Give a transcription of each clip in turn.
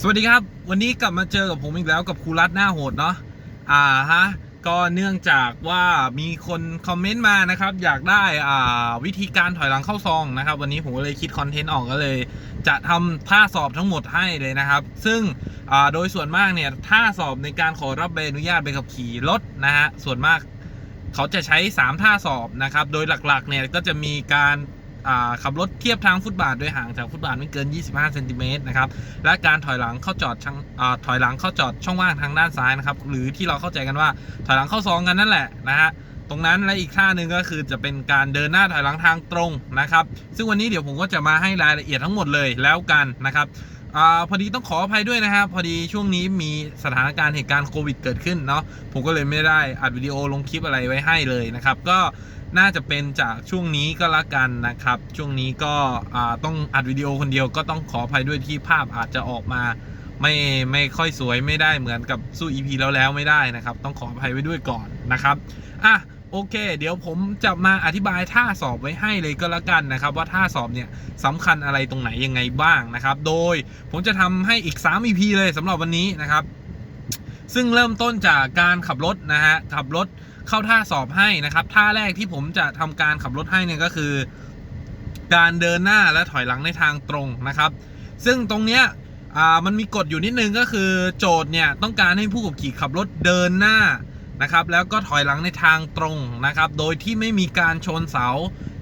สวัสดีครับ วันนี้กลับมาเจอกับผมอีกแล้วกับครูรัตหน้าโหดเนาะอ่าฮะก็เนื่องจากว่ามีคนคอมเมนต์มานะครับ อยากได้อ่าวิธีการถอยหลังเข้าซองนะครับ วันนี้ผมก็เลยคิดคอนเทนต์ออกก็เลย จะทำท่าสอบทั้งหมดให้เลยนะครับ ซึ่งอ่าโดยส่วนมากเนี่ยท่าสอบในการขอรับใบอนุญาตใบขับขี่รถนะฮะส่วนมากเขาจะใช้ 3 ท่าสอบนะครับ โดยหลักๆเนี่ยก็จะมีการ ขับรถเทียบทางฟุตบาทโดยห่างจากฟุตบาทไม่เกิน 25เซนติเมตรนะครับ และการถอยหลังเข้าจอดช่องอถอยหลังเข้าจอดช่องว่างทางด้านซ้ายนะครับ หรือที่เราเข้าใจกันว่าถอยหลังเข้าซองกันนั่นแหละนะฮะ ตรงนั้นและอีกท่าหนึ่งก็คือจะเป็นการเดินหน้าถอยหลังทางตรงนะครับ ซึ่งวันนี้เดี๋ยวผมก็จะมาให้รายละเอียดทั้งหมดเลยแล้วกันนะครับอพอดีต้องขออภัยด้วยนะครับพอดีช่วงนี้มีสถานการณ์เหตุการณ์โควิดเกิดขึ้นเนาะผมก็เลยไม่ได้อัดวิดีโอลงคลิปอะไรไว้ให้เลยนะครับ ก็ น่าจะเป็นจากช่วงนี้ก็แล้วกันนะครับ ช่วงนี้ก็ต้องอัดวิดีโอคนเดียวก็ต้องขออภัยด้วยที่ภาพอาจจะออกมา ไม่ไม่ค่อยสวยไม่ได้เหมือนกับสู้ EP แล้วแล้วไม่ได้นะครับ ต้องขออภัยไว้ด้วยก่อนนะครับอะโอเค เดี๋ยวผมจะมาอธิบายท่าสอบไว้ให้เลยก็แล้วกันนะครับ ว่าท่าสอบเนี่ยสำคัญอะไรตรงไหนยังไงบ้างนะครับ โดยผมจะทำให้อีก 3 EP เลยสำหรับวันนี้นะครับ ซึ่งเริ่มต้นจากการขับรถนะฮะขับรถเข้าท่าสอบให้นะครับท่าแรกที่ผมจะทำการขับรถให้เนี่ยก็คือ การเดินหน้าและถอยหลังในทางตรงนะครับ ซึ่งตรงเนี้ยมันมีกฎอยู่นิดนึงก็คือโจทย์เนี่ยต้องการให้ผู้ขับขี่ขับรถเดินหน้านะครับแล้วก็ถอยหลังในทางตรงนะครับ โดยที่ไม่มีการชนเสา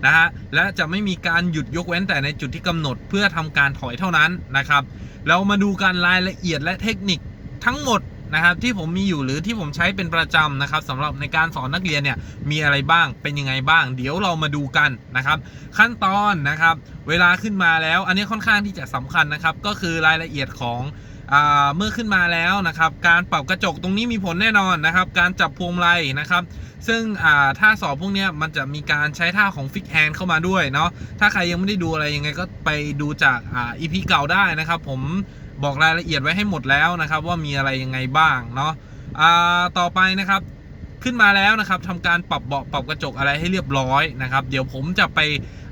นะฮะและจะไม่มีการหยุดยกเว้นแต่ในจุดที่กำหนดเพื่อทำการถอยเท่านั้นนะครับ เรามาดูการรายละเอียดและเทคนิคทั้งหมด นะครับที่ผมมีอยู่หรือที่ผมใช้เป็นประจำนะครับสำหรับในการสอนนักเรียนเนี่ยมีอะไรบ้างเป็นยังไงบ้าง เดี๋ยวเรามาดูกันนะครับ ขั้นตอนนะครับ เวลาขึ้นมาแล้ว อันนี้ค่อนข้างที่จะสำคัญนะครับ ก็คือรายละเอียดของเมื่อขึ้นมาแล้วนะครับ การปรับกระจกตรงนี้มีผลแน่นอนนะครับ การจับพวงมาลัยนะครับซึ่งอ่าท่าสอบพวกนี้มันจะมีการใช้ท่าของฟิกแฮนด์เข้ามาด้วยเนาะถ้าใครยังไม่ได้ดูอะไรยังไงก็ไปดูจากอีพีเก่าได้นะครับ ผม บอกรายละเอียดไว้ให้หมดแล้วนะครับ ว่ามีอะไรยังไงบ้างเนาะต่อไปนะครับขึ้นมาแล้วนะครับทำการปรับเบาะปรับกระจกอะไรให้เรียบร้อยนะครับ เดี๋ยวผมจะไป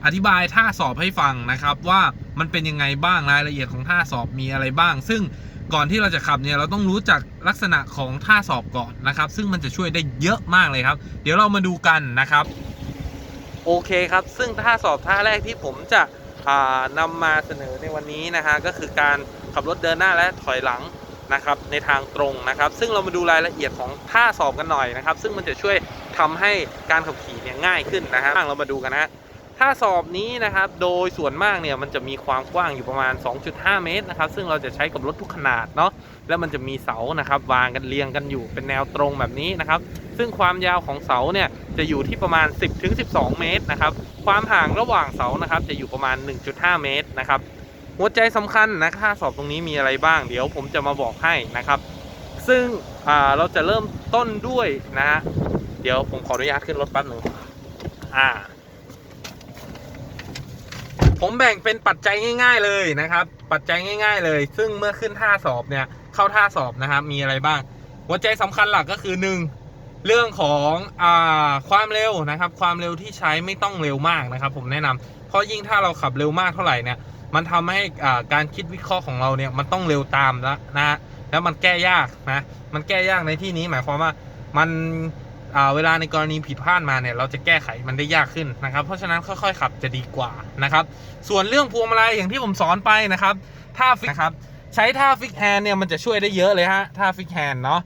อธิบายท่าสอบให้ฟังนะครับ ว่ามันเป็นยังไงบ้างรายละเอียดของท่าสอบมีอะไรบ้าง ซึ่งก่อนที่เราจะขับเนี่ยเราต้องรู้จักลักษณะของท่าสอบก่อนนะครับ ซึ่งมันจะช่วยได้เยอะมากเลยครับ เดี๋ยวเรามาดูกันนะครับ โอเคครับ ซึ่งท่าสอบท่าแรกที่ผมจะอ่านำมาเสนอในวันนี้นะฮะก็คือการ ขับรถเดินหน้าและถอยหลังนะครับในทางตรงนะครับ ซึ่งเรามาดูรายละเอียดของท่าสอบกันหน่อยนะครับ ซึ่งมันจะช่วยทำให้การขับขี่เนี่ยง่ายขึ้นนะครับเรามาดูกันนะท่าสอบนี้นะครับโดยส่วนมากเนี่ยมันจะมีความกว้างอยู่ประมาณ 2.5 เมตรนะครับ ซึ่งเราจะใช้กับรถทุกขนาดเนาะแล้วมันจะมีเสานะครับวางกันเรียงกันอยู่เป็นแนวตรงแบบนี้นะครับ ซึ่งความยาวของเสาเนี่ยจะอยู่ที่ประมาณ 10-12 เมตรนะครับ ความห่างระหว่างเสานะครับจะอยู่ประมาณ 1.5 เมตรนะครับ หัวใจสำคัญนะค่าสอบตรงนี้มีอะไรบ้าง เดี๋ยวผมจะมาบอกให้นะครับ ซึ่งเราจะเริ่มต้นด้วยนะฮะเดี๋ยวผมขออนุญาตขึ้นรถแป๊บหนึ่งอ่า ผมแบ่งเป็นปัจจัยง่าย ๆเลยนะครับ ปัจจัยง่าย ๆ เลย ซึ่งเมื่อขึ้นท่าสอบเนี่ยเข้าท่าสอบนะครับมีอะไรบ้าง หัวใจสำคัญหลักก็คือหนึ่งเรื่องของอความเร็วนะครับ ความเร็วที่ใช้ไม่ต้องเร็วมากนะครับ ผมแนะนำเพราะยิ่งถ้าเราขับเร็วมากเท่าไหร่เนี่ย มันทำให้การคิดวิเคราะห์ของเราเนี่ยมันต้องเร็วตามแล้วนะ แล้วมันแก้ยากนะ มันแก้ยากในที่นี้หมายความว่ามันเวลาในกรณีผิดพลาดมาเนี่ยเราจะแก้ไขมันได้ยากขึ้นนะครับ เพราะฉะนั้นค่อยๆขับจะดีกว่านะครับ ส่วนเรื่องพวงมาลัยอย่างที่ผมสอนไปนะครับท่าฟิกนะครับใช้ท่าฟิกแฮนเนี่ยมันจะช่วยได้เยอะเลยฮะท่าฟิกแฮนเนาะ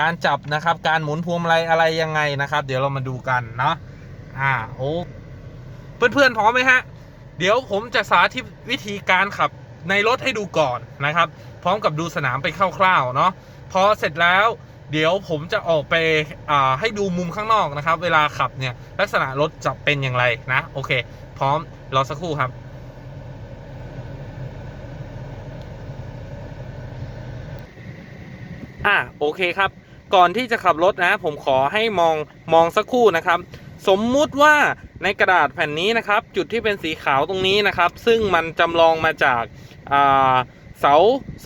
การจับนะครับการหมุนพวงมาลัยอะไรยังไงนะครับ เดี๋ยวเรามาดูกันเนาะอ่าโอ้เพื่อนๆพร้อมไหมฮะ เดี๋ยวผมจะสาธิตวิธีการขับในรถให้ดูก่อนนะครับ พร้อมกับดูสนามไปคร่าวๆเนาะพอเสร็จแล้วเดี๋ยวผมจะออกไปให้ดูมุมข้างนอกนะครับ เวลาขับเนี่ยลักษณะรถจะเป็นอย่างไรนะ โอเค พร้อมรอสักครู่ครับ อะโอเคครับ ก่อนที่จะขับรถนะ ผมขอให้มองมองสักครู่นะครับ สมมุติว่าในกระดาษแผ่นนี้นะครับ จุดที่เป็นสีขาวตรงนี้นะครับ ซึ่งมันจำลองมาจากเสา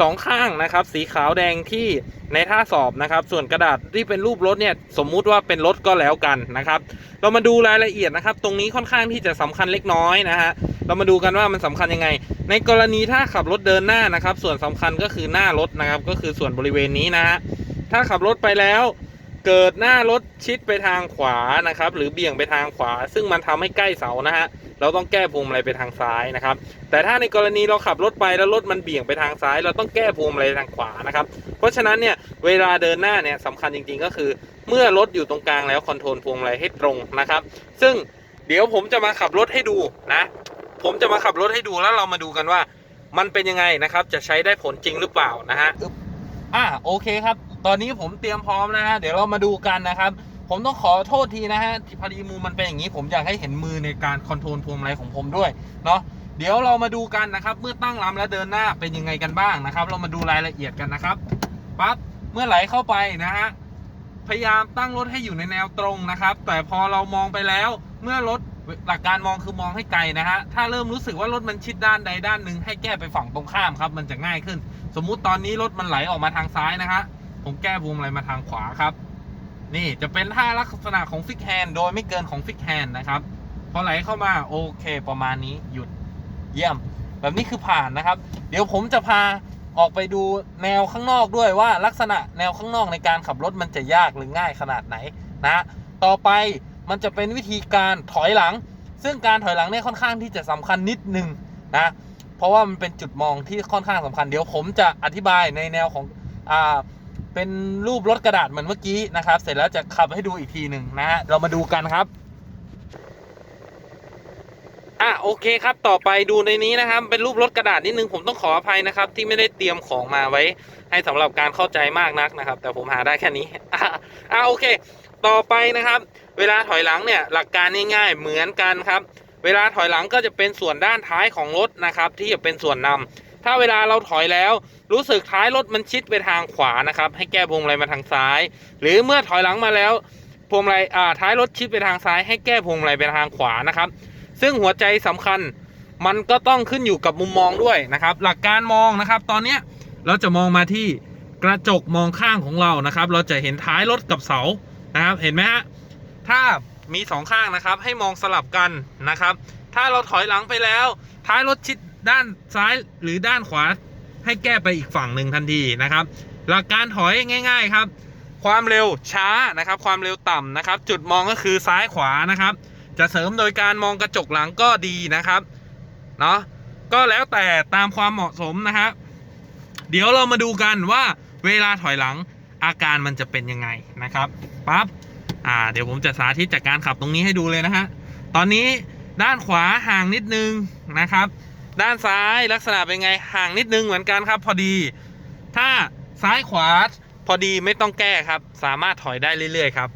สองข้างนะครับ สีขาวแดงที่ในท่าสอบนะครับ ส่วนกระดาษที่เป็นรูปรถเนี่ยสมมุติว่าเป็นรถก็แล้วกันนะครับ เรามาดูรายละเอียดนะครับ ตรงนี้ค่อนข้างที่จะสำคัญเล็กน้อยนะฮะเรามาดูกันว่ามันสำคัญยังไง ในกรณีถ้าขับรถเดินหน้านะครับ ส่วนสำคัญก็คือหน้ารถนะครับ ก็คือส่วนบริเวณนี้นะฮะถ้าขับรถไปแล้ว เกิดหน้ารถชิดไปทางขวานะครับ หรือเบี่ยงไปทางขวา ซึ่งมันทำให้ใกล้เสานะฮะเราต้องแก้พวงมาลัยไปทางซ้ายนะครับ แต่ถ้าในกรณีเราขับรถไปแล้วรถมันเบี่ยงไปทางซ้าย เราต้องแก้พวงมาลัยทางขวานะครับ เพราะฉะนั้นเนี่ยเวลาเดินหน้าเนี่ยสำคัญจริงๆ ก็คือ เมื่อรถอยู่ตรงกลางแล้วคอนโทรลพวงมาลัยให้ตรงนะครับ ซึ่งเดี๋ยวผมจะมาขับรถให้ดูนะ ผมจะมาขับรถให้ดูแล้วเรามาดูกันว่า มันเป็นยังไงนะครับ จะใช้ได้ผลจริงหรือเปล่านะฮะอะโอเคครับ ตอนนี้ผมเตรียมพร้อมนะฮะเดี๋ยวเรามาดูกันนะครับ ผมต้องขอโทษทีนะฮะที่พอดีมือมันเป็นอย่างนี้ผมอยากให้เห็นมือในการคอนโทรลพวงมาลัยของผมด้วยเนาะเดี๋ยวเรามาดูกันนะครับ เมื่อตั้งลำและเดินหน้าเป็นยังไงกันบ้างนะครับ เรามาดูรายละเอียดกันนะครับปั๊บเมื่อไหลเข้าไปนะฮะพยายามตั้งรถให้อยู่ในแนวตรงนะครับ แต่พอเรามองไปแล้ว เมื่อรถหลักการมองคือมองให้ไกลนะฮะถ้าเริ่มรู้สึกว่ารถมันชิดด้านใดด้านหนึ่งให้แก้ไปฝั่งตรงข้ามครับ มันจะง่ายขึ้น สมมุติตอนนี้รถมันไหลออกมาทางซ้ายนะฮะ ผมแก้พวงมาลัยมาทางขวาครับ นี่จะเป็นท่าลักษณะของฟิกแฮนด์โดยไม่เกินของฟิกแฮนด์นะครับพอไหลเข้ามาโอเคประมาณนี้หยุดเยี่ยม แบบนี้คือผ่านนะครับ เดี๋ยวผมจะพาออกไปดูแนวข้างนอกด้วยว่าลักษณะแนวข้างนอกในการขับรถมันจะยากหรือง่ายขนาดไหนนะ ต่อไปมันจะเป็นวิธีการถอยหลัง ซึ่งการถอยหลังเนี่ยค่อนข้างที่จะสำคัญนิดนึงนะ เพราะว่ามันเป็นจุดมองที่ค่อนข้างสำคัญ เดี๋ยวผมจะอธิบายในแนวของอ่า เป็นรูปรถกระดาษเหมือนเมื่อกี้นะครับ เสร็จแล้วจะขับให้ดูอีกทีหนึ่งนะฮะเรามาดูกันครับอะโอเคครับต่อไปดูในนี้นะครับ เป็นรูปรถกระดาษนิดนึงผมต้องขออภัยนะครับ ที่ไม่ได้เตรียมของมาไว้ ให้สำหรับการเข้าใจมากนักนะครับ แต่ผมหาได้แค่นี้อะอะโอเค ต่อไปนะครับ เวลาถอยหลังเนี่ยหลักการง่ายๆเหมือนกันครับ เวลาถอยหลังก็จะเป็นส่วนด้านท้ายของรถนะครับ ที่จะเป็นส่วนนำ ถ้าเวลาเราถอยแล้ว รู้สึกท้ายรถมันชิดไปทางขวานะครับ ให้แก้พวงมาลัยมาทางซ้าย หรือเมื่อถอยหลังมาแล้วพวงมาลัยอ่าท้ายรถชิดไปทางซ้าย ให้แก้พวงมาลัยไปทางขวานะครับ ซึ่งหัวใจสำคัญมันก็ต้องขึ้นอยู่กับมุมมองด้วยนะครับ หลักการมองนะครับ ตอนเนี้ยเราจะมองมาที่กระจกมองข้างของเรานะครับ เราจะเห็นท้ายรถกับเสานะครับ เห็นไหมฮะถ้ามีสองข้างนะครับ ให้มองสลับกันนะครับ ถ้าเราถอยหลังไปแล้ว ท้ายรถชิด ด้านซ้ายหรือด้านขวาให้แก้ไปอีกฝั่งหนึ่งทันทีนะครับ หลักการถอยง่าย ๆครับ ความเร็วช้านะครับ ความเร็วต่ำนะครับ จุดมองก็คือซ้ายขวานะครับ จะเสริมโดยการมองกระจกหลังก็ดีนะครับเนาะก็แล้วแต่ตามความเหมาะสมนะครับ เดี๋ยวเรามาดูกันว่าเวลาถอยหลังอาการมันจะเป็นยังไงนะครับปั๊บอ่าเดี๋ยวผมจะสาธิตจากการขับตรงนี้ให้ดูเลยนะฮะตอนนี้ด้านขวาห่างนิดนึงนะครับ ด้านซ้ายลักษณะเป็นไงห่างนิดนึงเหมือนกันครับ พอดี ถ้าซ้ายขวาพอดีไม่ต้องแก้ครับ สามารถถอยได้เรื่อยๆครับ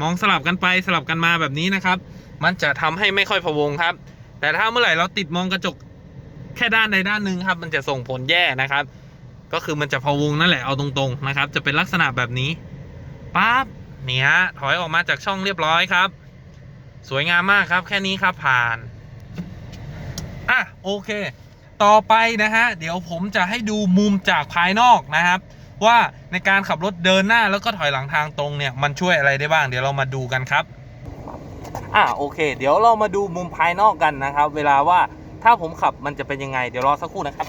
มองสลับกันไปสลับกันมาแบบนี้นะครับ มันจะทำให้ไม่ค่อยพะวงครับ แต่ถ้าเมื่อไหร่เราติดมองกระจกแค่ด้านใดด้านหนึ่งครับ มันจะส่งผลแย่นะครับ ก็คือมันจะพะวงนั่นแหละเอาตรงๆนะครับ จะเป็นลักษณะแบบนี้ปั๊บเนี่ยฮะถอยออกมาจากช่องเรียบร้อยครับ สวยงามมากครับ แค่นี้ครับผ่าน อะโอเค ต่อไปนะฮะเดี๋ยวผมจะให้ดูมุมจากภายนอกนะครับ ว่าในการขับรถเดินหน้าแล้วก็ถอยหลังทางตรงเนี่ยมันช่วยอะไรได้บ้าง เดี๋ยวเรามาดูกันครับอะโอเค เดี๋ยวเรามาดูมุมภายนอกกันนะครับ เวลาว่าถ้าผมขับมันจะเป็นยังไง เดี๋ยวรอสักครู่นะครับ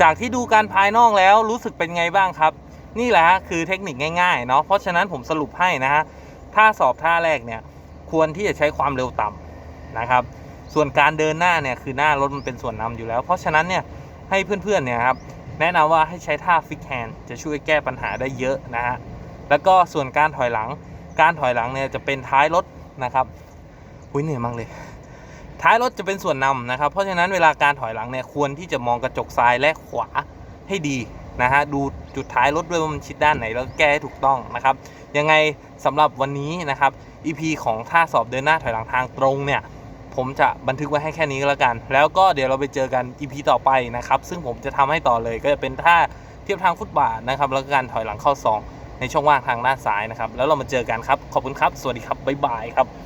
จากที่ดูการภายนอกแล้วรู้สึกเป็นไงบ้างครับ นี่แหละคือเทคนิคง่ายๆเนาะเพราะฉะนั้นผมสรุปให้นะฮะท่าสอบท่าแรกเนี่ยควรที่จะใช้ความเร็วต่ำนะครับ ส่วนการเดินหน้าเนี่ยคือหน้ารถมันเป็นส่วนนำอยู่แล้ว เพราะฉะนั้นเนี่ยให้เพื่อนๆเนี่ยครับแนะนำว่าให้ใช้ท่าฟิกแฮนด์จะช่วยแก้ปัญหาได้เยอะนะฮะแล้วก็ส่วนการถอยหลัง การถอยหลังเนี่ยจะเป็นท้ายรถนะครับอุ้ยเหนื่อยมากเลย ท้ายรถจะเป็นส่วนนำนะครับ เพราะฉะนั้นเวลาการถอยหลังเนี่ยควรที่จะมองกระจกซ้ายและขวาให้ดีนะฮะดูจุดท้ายรถด้วยว่ามันชิดด้านไหนแล้วแก้ให้ถูกต้องนะครับ ยังไงสำหรับวันนี้นะครับ EP ของท่าสอบเดินหน้าถอยหลังทางตรงเนี่ยผมจะบันทึกไว้ให้แค่นี้ก็แล้วกัน แล้วก็เดี๋ยวเราไปเจอกัน EP ต่อไปนะครับ ซึ่งผมจะทำให้ต่อเลยก็จะเป็นท่าเทียบทางฟุตบาทนะครับ แล้วก็การถอยหลังเข้าซองในช่องว่างทางด้านซ้ายนะครับ แล้วเรามาเจอกันครับ ขอบคุณครับ สวัสดีครับ บ๊ายบายครับ